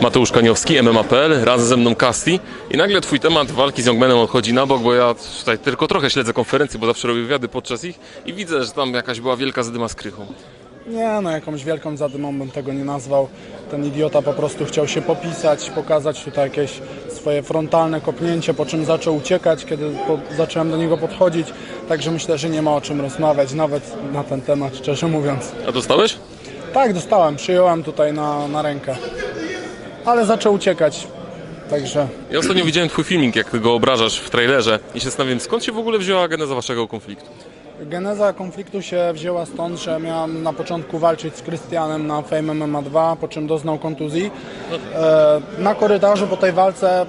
Mateusz Kaniowski, MMA.pl, razem ze mną Casti i nagle twój temat walki z Youngmanem odchodzi na bok, bo ja tutaj tylko trochę śledzę konferencje, bo zawsze robię wywiady podczas ich i widzę, że tam jakaś była wielka zadyma z krychą. Nie, no jakąś wielką zadymą bym tego nie nazwał. Ten idiota po prostu chciał się popisać, pokazać tutaj jakieś swoje frontalne kopnięcie, po czym zaczął uciekać, kiedy po, zacząłem do niego podchodzić. Także myślę, że nie ma o czym rozmawiać, nawet na ten temat, szczerze mówiąc. A dostałeś? Tak, dostałem, przyjąłem tutaj na, na rękę. Ale zaczął uciekać, także Ja ostatnio widziałem twój filmik, jak ty go obrażasz w trailerze i się zastanawiam, skąd się w ogóle wzięła geneza waszego konfliktu? Geneza konfliktu się wzięła stąd, że miałem na początku walczyć z Krystianem na Fame MMA 2, po czym doznał kontuzji. E, na korytarzu po tej walce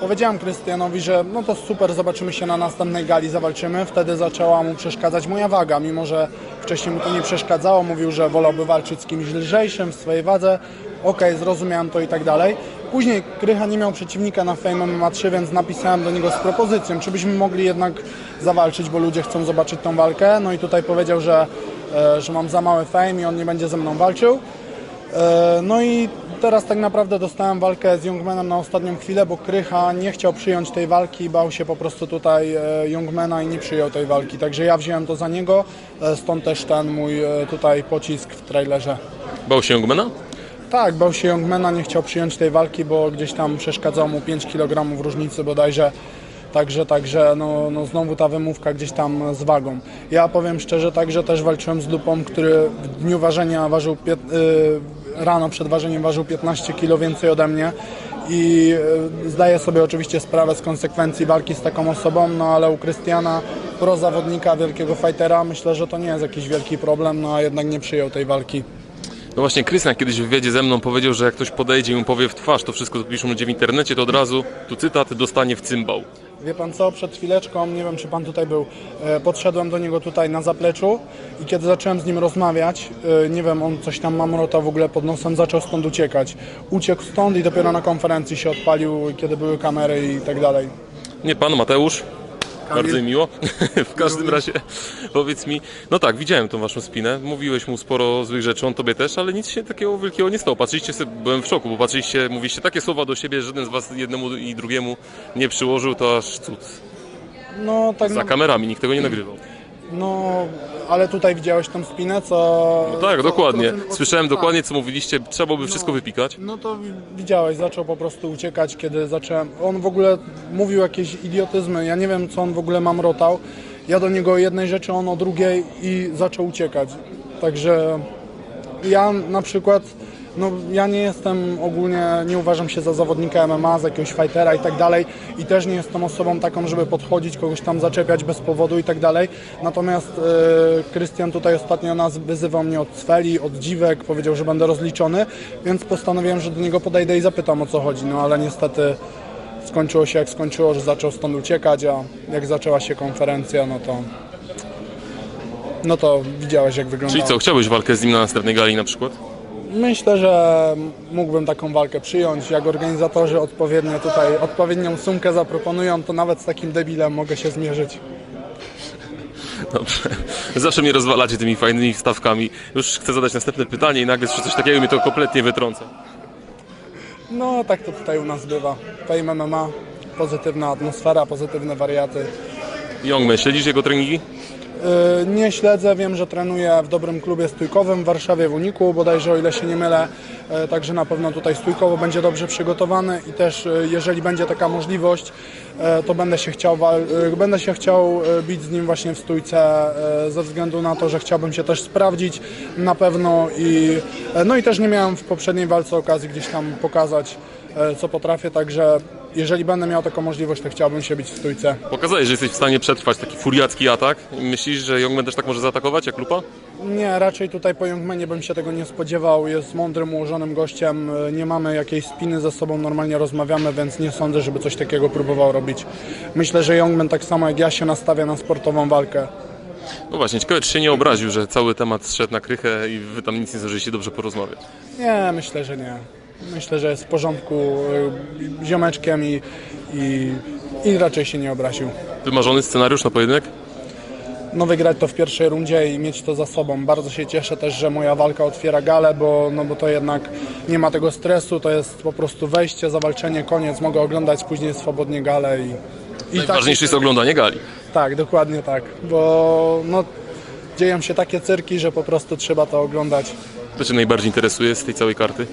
powiedziałem Krystianowi, że no to super, zobaczymy się na następnej gali, zawalczymy. Wtedy zaczęła mu przeszkadzać moja waga, mimo że wcześniej mu to nie przeszkadzało. Mówił, że wolałby walczyć z kimś lżejszym w swojej wadze. Okej, zrozumiałem to i tak dalej. Później Krycha nie miał przeciwnika na Fame MMA 3, więc napisałem do niego z propozycją, czy byśmy mogli jednak zawalczyć, bo ludzie chcą zobaczyć tą walkę. No i tutaj powiedział, że, e, że mam za mały fame i on nie będzie ze mną walczył. E, No i teraz tak naprawdę dostałem walkę z Youngmanem na ostatnią chwilę, bo Krycha nie chciał przyjąć tej walki, bał się po prostu tutaj e, Youngmana i nie przyjął tej walki. Także ja wziąłem to za niego, stąd też ten mój tutaj pocisk w trailerze. Bał się Youngmana? Tak, bał się Youngmana, nie chciał przyjąć tej walki, bo gdzieś tam przeszkadzało mu 5 kg różnicy bodajże. Także, także no, no znowu ta wymówka gdzieś tam z wagą. Ja powiem szczerze, także też walczyłem z Lupą, który w dniu ważenia ważył, y, rano przed ważeniem ważył 15 kg więcej ode mnie i y, zdaję sobie oczywiście sprawę z konsekwencji walki z taką osobą, no ale u Krystiana, pro zawodnika, wielkiego fightera, myślę, że to nie jest jakiś wielki problem, no a jednak nie przyjął tej walki. No właśnie, Krystian kiedyś w wywiadzie ze mną powiedział, że jak ktoś podejdzie i mu powie w twarz to wszystko, co piszą ludzie w internecie, to od razu, tu cytat, dostanie w cymbał. Wie pan co, przed chwileczką, nie wiem czy pan tutaj był, e, podszedłem do niego tutaj na zapleczu i kiedy zacząłem z nim rozmawiać, e, nie wiem, on coś tam mamrota w ogóle pod nosem, zaczął stąd uciekać. Uciekł stąd i dopiero na konferencji się odpalił, kiedy były kamery i tak dalej. Nie pan, Mateusz. Bardzo mi miło. w każdym razie powiedz mi, no tak, widziałem tą waszą spinę, mówiłeś mu sporo złych rzeczy, on tobie też, ale nic się takiego wielkiego nie stało. Patrzyliście sobie, byłem w szoku, bo patrzyliście, mówiliście takie słowa do siebie, że żaden z was jednemu i drugiemu nie przyłożył, to aż cud. No tak, Za kamerami nikt tego nie nagrywał. No ale tutaj widziałeś tą spinę, co... No tak, co- dokładnie. co- co- Słyszałem tak. dokładnie, co mówiliście, trzeba byłoby wszystko wypikać. No to wi- widziałeś, zaczął po prostu uciekać, kiedy zacząłem. On w ogóle mówił jakieś idiotyzmy. Ja nie wiem, co on w ogóle mamrotał. Ja do niego o jednej rzeczy, on o drugiej i zaczął uciekać. Także ja na przykład, no ja nie jestem ogólnie, nie uważam się za zawodnika MMA, za jakiegoś fightera i tak dalej i też nie jestem osobą taką, żeby podchodzić, kogoś tam zaczepiać bez powodu i tak dalej. Natomiast e, Krystian tutaj ostatnio nas wyzywał mnie od cweli, od dziwek, powiedział, że będę rozliczony, więc postanowiłem, że do niego podejdę i zapytam o co chodzi, no ale niestety skończyło się jak skończyło, że zaczął stąd uciekać, a jak zaczęła się konferencja, no to no to widziałeś jak wyglądało. Czyli co, chciałbyś walkę z nim na następnej gali na przykład? Myślę, że mógłbym taką walkę przyjąć. Jak organizatorzy odpowiednio tutaj, odpowiednią sumkę zaproponują, to nawet z takim debilem mogę się zmierzyć. Dobrze. Zawsze mnie rozwalacie tymi fajnymi wstawkami. Już chcę zadać następne pytanie i nagle coś takiego mnie to kompletnie wytrąca. No tak to tutaj u nas bywa. Fame MMA, pozytywna atmosfera, pozytywne wariaty. Youngman, śledzisz jego treningi? Yy, Nie śledzę, wiem, że trenuje w dobrym klubie stójkowym w Warszawie w Uniku, bodajże o ile się nie mylę, yy, także na pewno tutaj stójkowo będzie dobrze przygotowany i też yy, jeżeli będzie taka możliwość, to będę się chciał, będę się chciał bić z nim właśnie w stójce ze względu na to, że chciałbym się też sprawdzić na pewno i no i też nie miałem w poprzedniej walce okazji gdzieś tam pokazać co potrafię, także jeżeli będę miał taką możliwość, to chciałbym się bić w stójce. Pokazałeś, że jesteś w stanie przetrwać taki furiacki atak. Myślisz, że Youngman też tak może zaatakować jak Lupa? Nie, raczej tutaj po Youngmanie bym się tego nie spodziewał. Jest mądrym, ułożonym gościem. Nie mamy jakiejś spiny ze sobą, normalnie rozmawiamy, więc nie sądzę, żeby coś takiego próbował robić. Myślę, że Youngman tak samo jak ja się nastawia na sportową walkę. No właśnie, ciekawe czy się nie obraził, że cały temat zszedł na krychę i wy tam nic nie zdążyliście dobrze porozmawiać. Nie, myślę, że nie. Myślę, że jest w porządku y, ziomeczkiem i, i, i raczej się nie obraził. Wymarzony scenariusz na pojedynek? no wygrać to w pierwszej rundzie i mieć to za sobą. Bardzo się cieszę też, że moja walka otwiera galę, bo, no bo to jednak nie ma tego stresu, to jest po prostu wejście, zawalczenie, koniec. Mogę oglądać później swobodnie galę i, i Najważniejsze jest oglądanie gali. tak, dokładnie tak, bo no, dzieją się takie cyrki, że po prostu trzeba to oglądać. Co Cię najbardziej interesuje z tej całej karty?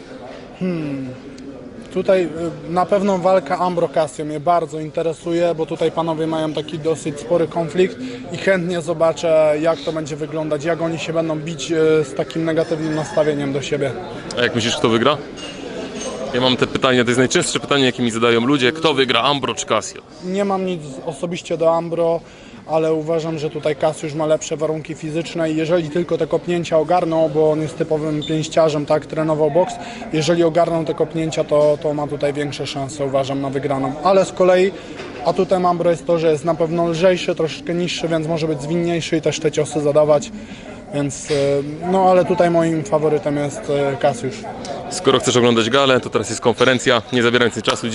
Tutaj y, na pewno walka Ambro Casio mnie bardzo interesuje, bo tutaj panowie mają taki dosyć spory konflikt i chętnie zobaczę jak to będzie wyglądać, jak oni się będą bić y, z takim negatywnym nastawieniem do siebie. A jak myślisz, kto wygra? Ja mam te pytania, to jest najczęstsze pytanie, jakie mi zadają ludzie. Kto wygra, Ambro czy Casio? Nie mam nic osobiście do Ambro, ale uważam, że tutaj Kasiusz ma lepsze warunki fizyczne i jeżeli tylko te kopnięcia ogarną, bo on jest typowym pięściarzem, tak, trenował boks, jeżeli ogarną te kopnięcia, to, to ma tutaj większe szanse, uważam, na wygraną. Ale z kolei atutem Ambro jest to, że jest na pewno lżejszy, troszeczkę niższy, więc może być zwinniejszy i też te ciosy zadawać. Więc, y, no ale tutaj moim faworytem jest y, Kasiusz. Skoro chcesz oglądać galę, to teraz jest konferencja. Nie zabierając czasu.